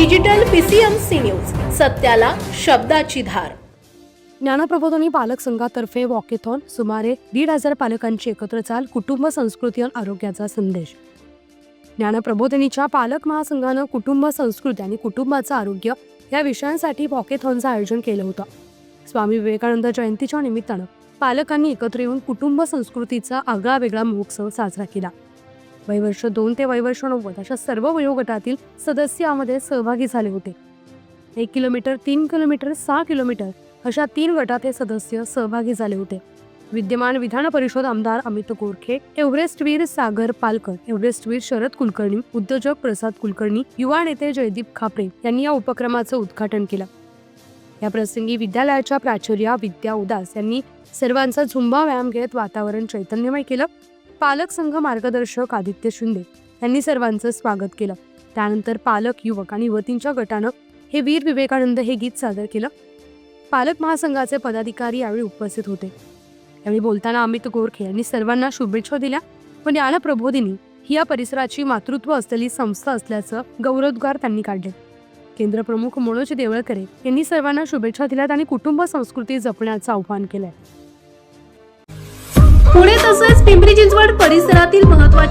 Digital PCMC news सत्याला शब्दाची धार. ज्ञानप्रबोधनी पालक संघातर्फे वॉकेथॉन सुमारे दीड हजार पालकांची एकत्र चाल कुटुंब संस्कृती आणि आरोग्याचा संदेश. ज्ञानप्रबोधनीच्या पालक महासंघानं कुटुंब संस्कृती आणि कुटुंबाचं आरोग्य या विषयांसाठी वॉकेथॉनचं आयोजन केलं होतं. स्वामी विवेकानंद जयंतीच्या निमित्तानं पालकांनी एकत्र येऊन कुटुंब संस्कृतीचा आगळा वेगळा महोत्सव साजरा केला. वयवर्ष दोन ते वयवर्ष नव्वद अशा सर्व वयोगटातील सदस्य यामध्ये सहभागी झाले होते. एक किलोमीटर तीन किलोमीटर सहा किलोमीटर अशा तीन गटात हे सदस्य सहभागी झाले होते. विद्यमान विधान परिषद आमदार अमित गोरखे एव्हरेस्टवीर सागर पालकर एव्हरेस्टवीर शरद कुलकर्णी उद्योजक प्रसाद कुलकर्णी युवा नेते जयदीप खापरे यांनी या उपक्रमाचं उद्घाटन केलं. या प्रसंगी विद्यालयाच्या प्राचार्या विद्या उदास यांनी सर्वांचा झुंबा व्यायाम घेत वातावरण चैतन्यमय केलं. पालक संघ मार्गदर्शक आदित्य शिंदे यांनी सर्वांचं स्वागत केलं. त्यानंतर पालक युवक आणि युवतींच्या गटानं हे वीर विवेकानंद हे गीत सादर केलं. पालक महासंघाचे पदाधिकारी यावेळी उपस्थित होते. यावेळी बोलताना अमित गोरखे यांनी सर्वांना शुभेच्छा दिल्या व ज्ञानप्रबोधिनी ही या परिसराची मातृत्व असलेली संस्था असल्याचं गौरवोद्गार त्यांनी काढले. केंद्र प्रमुख मनोज देवळकरे यांनी सर्वांना शुभेच्छा दिल्यात आणि कुटुंब संस्कृती जपण्याचं आवाहन केलंय. पुणे तसंच पिंपरी